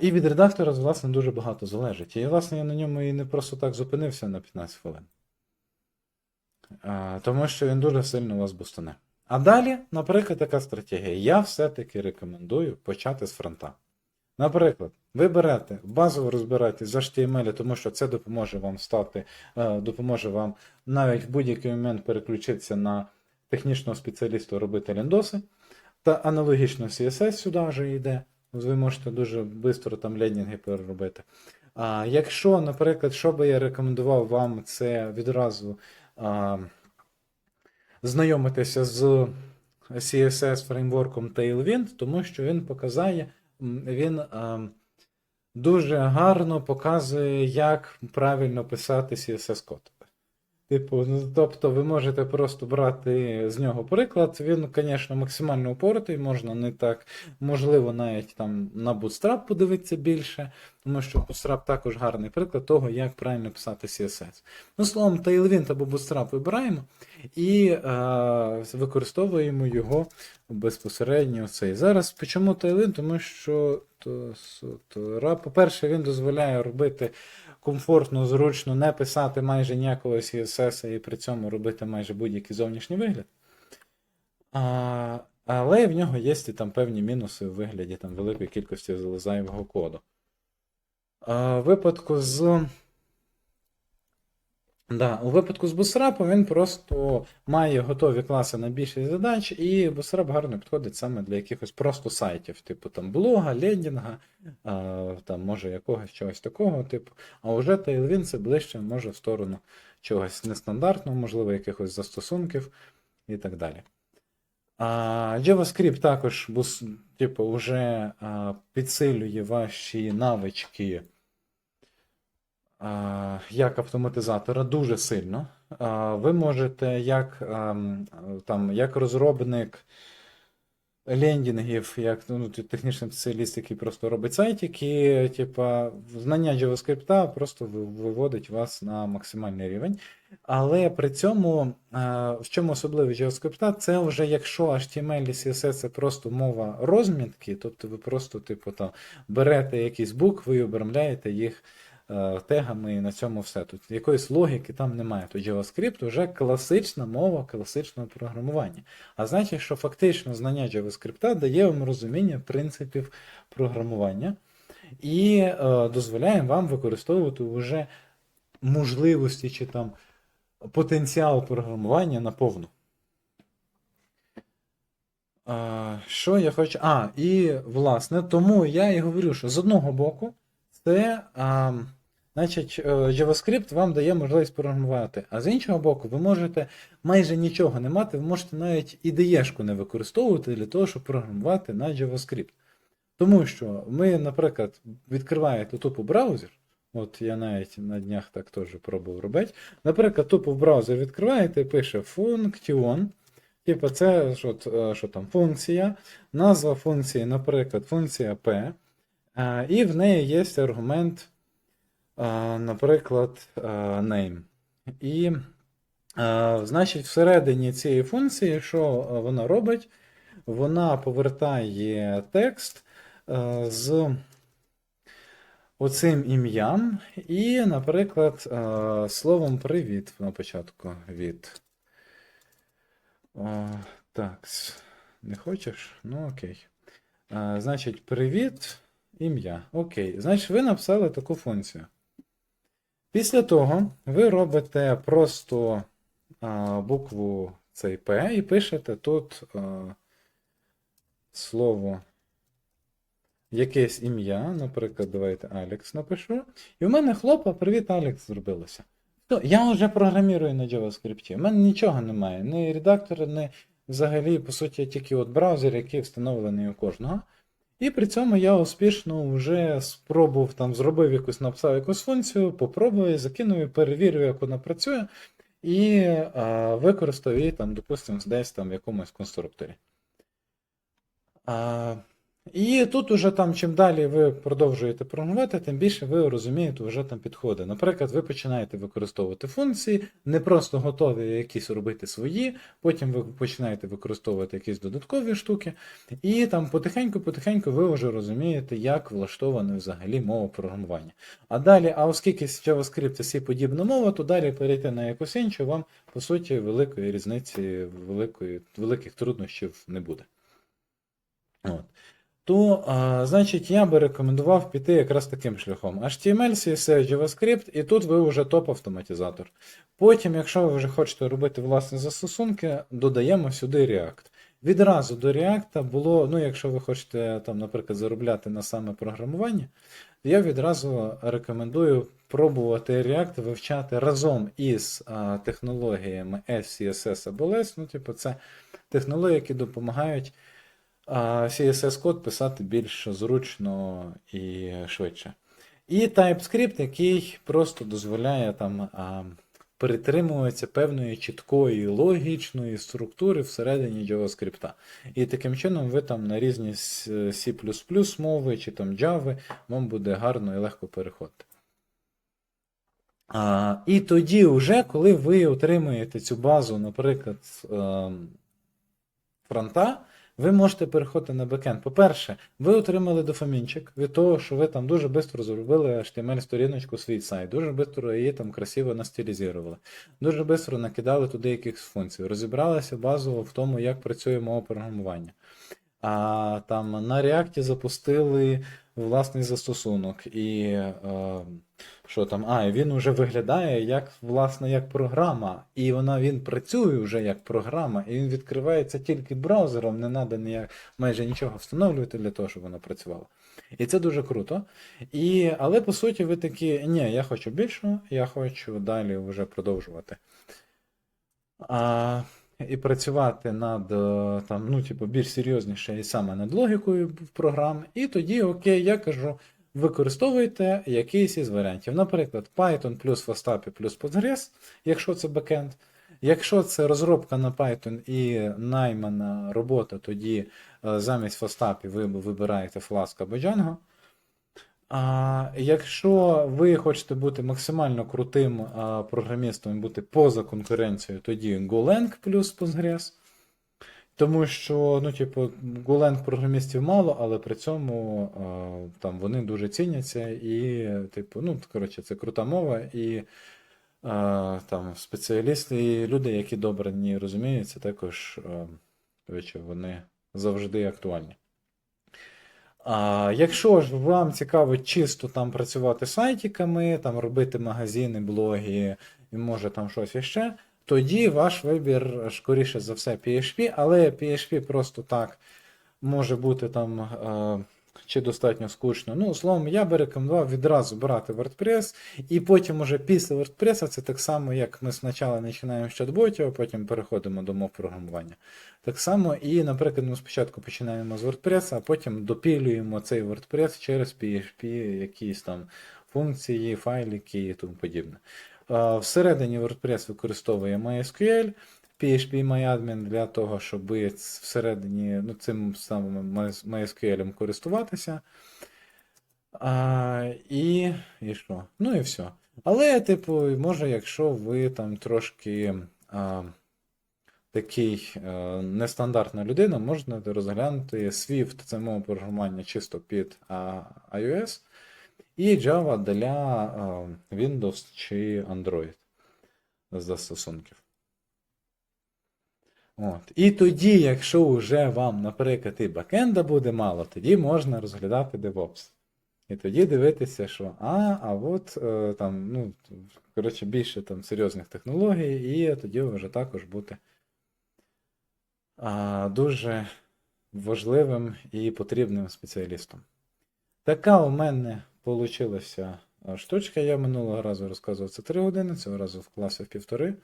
І від редактора, власне, дуже багато залежить. І, власне, я на ньому і не просто так зупинився на 15 хвилин. А, тому що він дуже сильно вас бустане. А далі, наприклад, така стратегія. Я все-таки рекомендую почати з фронта. Наприклад, ви берете, базово розбираєтесь з HTML, тому що це допоможе вам стати, е, допоможе вам навіть в будь-який момент переключитися на технічного спеціаліста робити лендоси. Та аналогічно CSS сюди вже йде. Ви можете дуже швидко там лендінги переробити. А якщо, наприклад, що би я рекомендував вам, це відразу а, знайомитися з CSS фреймворком Tailwind, тому що він показає, він а, дуже гарно показує, як правильно писати CSS-код. Типу, ну, тобто ви можете просто брати з нього приклад. Він, звісно, максимально упоротий, можна не так, можливо, навіть там на Bootstrap подивитися більше, тому що Bootstrap також гарний приклад того, як правильно писати CSS. Ну, словом, Tailwind або Bootstrap вибираємо і е, використовуємо його безпосередньо цей. Зараз чому Tailwind? Тому що по-перше, він дозволяє робити комфортно, зручно не писати майже ніякого CSS і при цьому робити майже будь-який зовнішній вигляд. А, але в нього є там певні мінуси у вигляді там, великої кількості зайвого коду. Випадку з. Да, у випадку з Bootstrap він просто має готові класи на більшість задач, і Bootstrap гарно підходить саме для якихось просто сайтів, типу там блога, лендінга, а, там може якогось чогось такого, типу. А вже Tailwind це ближче може в сторону чогось нестандартного, можливо, якихось застосунків і так далі. А, JavaScript також бус, типу, вже а, підсилює ваші навички як автоматизатора дуже сильно. Ви можете як, там, як розробник лендінгів, як ну, технічний спеціаліст, який просто робить сайтики, типа, знання JavaScript просто виводить вас на максимальний рівень. Але при цьому, в чому особливість JavaScript, це вже якщо HTML і CSS це просто мова розмітки, тобто ви просто, типу, там, берете якісь букви і обрамляєте їх е, тегами, і на цьому все. Тут якоїсь логіки там немає. То JavaScript вже класична мова класичного програмування. А значить, що фактично знання JavaScript дає вам розуміння принципів програмування і е, дозволяє вам використовувати вже можливості чи там потенціал програмування наповну. Що я хочу. А, і власне, тому я і говорю, що з одного боку, це а, значить, е, JavaScript вам дає можливість програмувати, а з іншого боку, ви можете майже нічого не мати, ви можете навіть IDE-шку не використовувати для того, щоб програмувати на JavaScript. Тому що ми, наприклад, відкриваєте тупо браузер. От я навіть на днях так теж пробував робити. Наприклад, тупо в браузер відкриваєте і пише function. Типу, це що, е, що там, функція, назва функції, наприклад, функція P, е, і в неї є аргумент, наприклад, е, name. І, е, значить, всередині цієї функції, що е, вона робить? Вона повертає текст е, з оцим ім'ям, і, наприклад, е, словом привіт на початку від. Так, не хочеш? Ну окей. Значить, привіт, ім'я. Окей. Значить, ви написали таку функцію. Після того ви робите просто а, букву цей P і пишете тут а, слово якесь ім'я, наприклад, давайте Алекс напишу. І в мене хлопа, привіт, Алекс зробилося. Ну, я вже програмірую на JavaScript. У мене нічого немає. Ні редактора, ні взагалі, по суті, тільки от браузер, який встановлений у кожного. І при цьому я успішно вже спробував там, зробив якусь, написав якусь функцію, попробую, закинув, перевірю, як вона працює, і а, використав її там, допустимо, десь там в якомусь конструкторі. А, І тут уже там, чим далі ви продовжуєте програмувати, тим більше ви розумієте вже там підходи. Наприклад, ви починаєте використовувати функції, не просто готові якісь робити свої, потім ви починаєте використовувати якісь додаткові штуки, і там потихеньку-потихеньку ви вже розумієте, як влаштована взагалі мова програмування. А далі, а оскільки JavaScript це подібна мова, то далі перейти на якусь іншу, вам, по суті, великої різниці, великої, великих труднощів не буде. От то, значить, я би рекомендував піти якраз таким шляхом. HTML, CSS, JavaScript, і тут ви вже топ-автоматизатор. Потім, якщо ви вже хочете робити власні застосунки, додаємо сюди React. Відразу до React було, ну, якщо ви хочете, там, наприклад, заробляти на саме програмування, я відразу рекомендую пробувати React вивчати разом із а, технологіями SCSS або LESS. Ну, типу, це технології, які допомагають CSS-код писати більш зручно і швидше. І TypeScript, який просто дозволяє там а, певної чіткої логічної структури всередині JavaScript. І таким чином ви там на різні C мови чи там Java вам буде гарно і легко переходити. А, І тоді, вже, коли ви отримуєте цю базу, наприклад, ем, фронта, ви можете переходити на бекенд. По-перше, ви отримали дофамінчик від того, що ви там дуже швидко зробили HTML-сторіночку свій сайт, дуже швидко її там красиво настилізували, дуже швидко накидали туди якихось функцій, розібралися базово в тому, як працює мова програмування. А там на React запустили власний застосунок. І е, що там? А, він вже виглядає як власне як програма. І вона він працює вже як програма, і він відкривається тільки браузером, не треба ніяк, майже нічого встановлювати для того, щоб воно працювало. І це дуже круто. І, Але по суті, ви такі, ні, я хочу більшого, я хочу далі вже продовжувати. А, і працювати над е, там, ну, типу, більш серйозніше і саме над логікою програм. І тоді, окей, я кажу, використовуйте якийсь із варіантів. Наприклад, Python плюс FastAPI плюс Postgres, якщо це бекенд. Якщо це розробка на Python і наймана робота, тоді е, замість FastAPI ви вибираєте Flask або Django. А Якщо ви хочете бути максимально крутим а, програмістом і бути поза конкуренцією, тоді Golang плюс Postgres. Тому що, ну, типу, Golang програмістів мало, але при цьому а, там вони дуже ціняться і, типу, ну, коротше, це крута мова, і а, там спеціалісти і люди, які добре ній розуміються, також а, вони завжди актуальні. А Якщо ж вам цікаво чисто там працювати сайтиками, там робити магазини, блоги і може там щось іще, тоді ваш вибір, скоріше за все, PHP, але PHP просто так може бути там чи достатньо скучно. Ну, словом, я би рекомендував відразу брати WordPress, і потім уже після WordPress це так само, як ми спочатку починаємо з чат-ботів, а потім переходимо до мов програмування. Так само, і, наприклад, ми спочатку починаємо з WordPress, а потім допілюємо цей WordPress через PHP, якісь там функції, файлики і тому подібне. Всередині WordPress використовує MySQL. PHP-MyAdmin для того, щоб всередині ну, цим самим MySQL користуватися. А, І і що? Ну і все. Але, типу, може, якщо ви там трошки а, такий а, нестандартна людина, можна розглянути Swift, це мова програмування чисто під а, iOS, і Java для Windows чи Android застосунків. От. І тоді, якщо вже вам, наприклад, і бакенда буде мало, тоді можна розглядати DevOps. І тоді дивитися, що а, а от е, там, ну, коротше, більше там серйозних технологій, і тоді вже також бути а, дуже важливим і потрібним спеціалістом. Така у мене вийшла штучка. Я минулого разу розказував це 3 години, цього разу вклався в півтори.